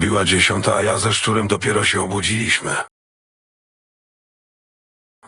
Wybiła dziesiąta, a ja ze szczurem dopiero się obudziliśmy.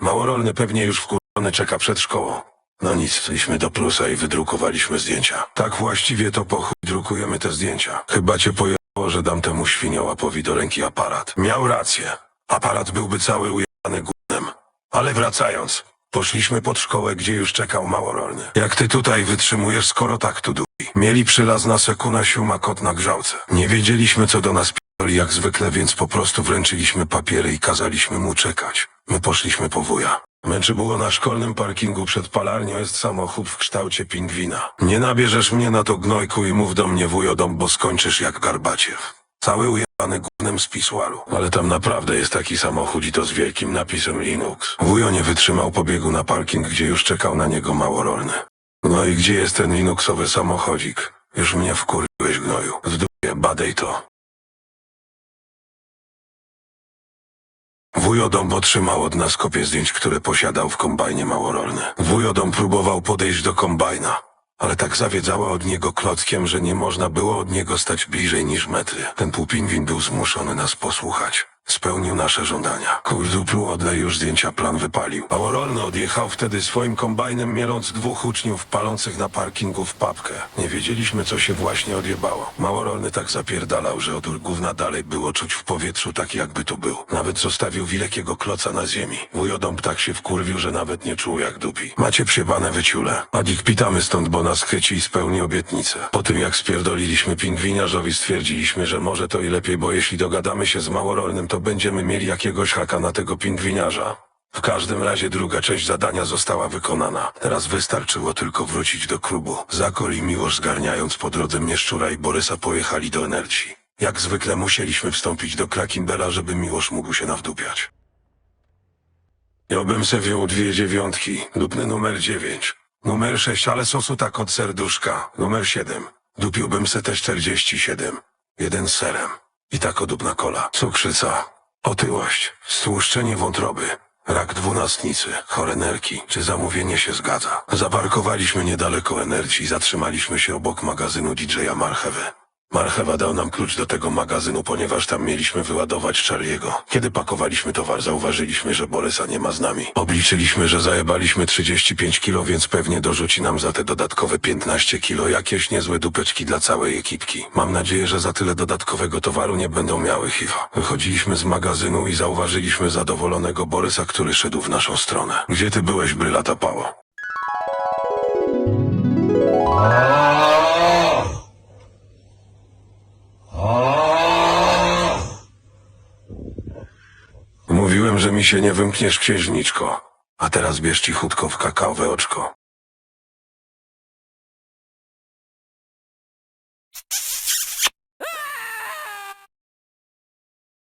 Małorolny pewnie już wkurzony czeka przed szkołą. No nic, szliśmy do plusa i wydrukowaliśmy zdjęcia. Tak właściwie to po chuj drukujemy te zdjęcia. Chyba cię pojechało, że dam temu świniołapowi do ręki aparat. Miał rację. Aparat byłby cały ujebany gównem. Ale wracając, poszliśmy pod szkołę, gdzie już czekał małorolny. Jak ty tutaj wytrzymujesz, skoro tak tu dupi? Mieli przylaz na sekuna siuma kot na grzałce. Nie wiedzieliśmy, co do nas p***li jak zwykle, więc po prostu wręczyliśmy papiery i kazaliśmy mu czekać. My poszliśmy po wuja. Męczy było na szkolnym parkingu przed palarnią jest samochód w kształcie pingwina. Nie nabierzesz mnie na to gnojku i mów do mnie wujodom, bo skończysz jak Garbaciew. Cały ujebany gównem z pisuaru. Ale tam naprawdę jest taki samochód i to z wielkim napisem Linux. Wujo nie wytrzymał pobiegu na parking, gdzie już czekał na niego małorolny. No i gdzie jest ten Linuxowy samochodzik? Już mnie wkurwiłeś gnoju. W dupie, badej to. Wujodom otrzymał od nas kopię zdjęć, które posiadał w kombajnie małorolny. Wujodom próbował podejść do kombajna, ale tak zawiedzała od niego klockiem, że nie można było od niego stać bliżej niż metry. Ten półpingwin był zmuszony nas posłuchać. Spełnił nasze żądania. Kurduplu odlej już zdjęcia, plan wypalił. Małorolny odjechał wtedy swoim kombajnem, mieląc dwóch uczniów palących na parkingu w papkę. Nie wiedzieliśmy, co się właśnie odjebało. Małorolny tak zapierdalał, że odór gówna dalej było czuć w powietrzu, tak jakby tu był. Nawet zostawił wielkiego kloca na ziemi. Wujodom tak się wkurwił, że nawet nie czuł jak dupi. Macie przybane wyciule. Adik pitamy stąd, bo nas chyci i spełni obietnicę. Po tym jak spierdoliliśmy pingwiniarzowi, stwierdziliśmy, że może to i lepiej, bo jeśli dogadamy się z Małorolnym, to będziemy mieli jakiegoś haka na tego pingwiniarza. W każdym razie druga część zadania została wykonana. Teraz wystarczyło tylko wrócić do klubu. Zakol i Miłosz zgarniając po drodze mnie Szczura i Borysa pojechali do Energii. Jak zwykle musieliśmy wstąpić do Krakimbela, żeby Miłosz mógł się nawdupiać. Ja bym se wziął dwie dziewiątki, lubny numer dziewięć. Numer sześć, ale sosu tak od serduszka. Numer siedem. Dupiłbym se te czterdzieści siedem. Jeden serem. I tak odupna kola. Cukrzyca. Otyłość. Stłuszczenie wątroby. Rak dwunastnicy, chore nerki. Czy zamówienie się zgadza? Zaparkowaliśmy niedaleko energii i zatrzymaliśmy się obok magazynu DJ-a Marchewy. Marchewa dał nam klucz do tego magazynu, ponieważ tam mieliśmy wyładować Charlie'ego. Kiedy pakowaliśmy towar, zauważyliśmy, że Borysa nie ma z nami. Obliczyliśmy, że zajebaliśmy 35 kilo, więc pewnie dorzuci nam za te dodatkowe 15 kilo jakieś niezłe dupeczki dla całej ekipki. Mam nadzieję, że za tyle dodatkowego towaru nie będą miały HIV. Wychodziliśmy z magazynu i zauważyliśmy zadowolonego Borysa, który szedł w naszą stronę. Gdzie ty byłeś, brylata pało? Że mi się nie wymkniesz, księżniczko. A teraz bierz cichutko w kakaowe oczko.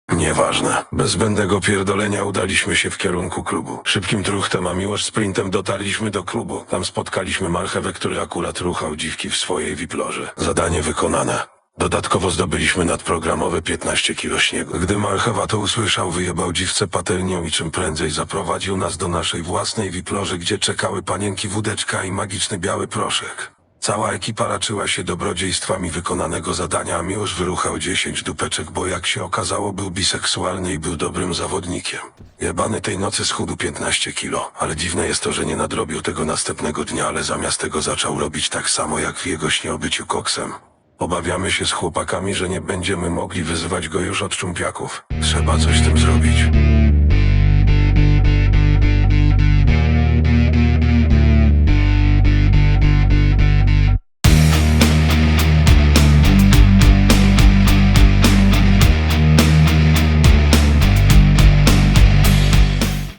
Nieważne. Bez zbędnego pierdolenia udaliśmy się w kierunku klubu. Szybkim truchtem, a miłość sprintem dotarliśmy do klubu. Tam spotkaliśmy marchewę, który akurat ruchał dziwki w swojej wiplorze. Zadanie wykonane. Dodatkowo zdobyliśmy nadprogramowe 15 kilo śniegu. Gdy marchewa to usłyszał, wyjebał dziwce patelnią i czym prędzej zaprowadził nas do naszej własnej wiplorze, gdzie czekały panienki wódeczka i magiczny biały proszek. Cała ekipa raczyła się dobrodziejstwami wykonanego zadania, a Miłosz wyruchał 10 dupeczek, bo jak się okazało był biseksualny i był dobrym zawodnikiem. Jebany tej nocy schudł 15 kilo, ale dziwne jest to, że nie nadrobił tego następnego dnia, ale zamiast tego zaczął robić tak samo jak w jego śniobyciu koksem. Obawiamy się z chłopakami, że nie będziemy mogli wyzywać go już od czumpiaków. Trzeba coś z tym zrobić.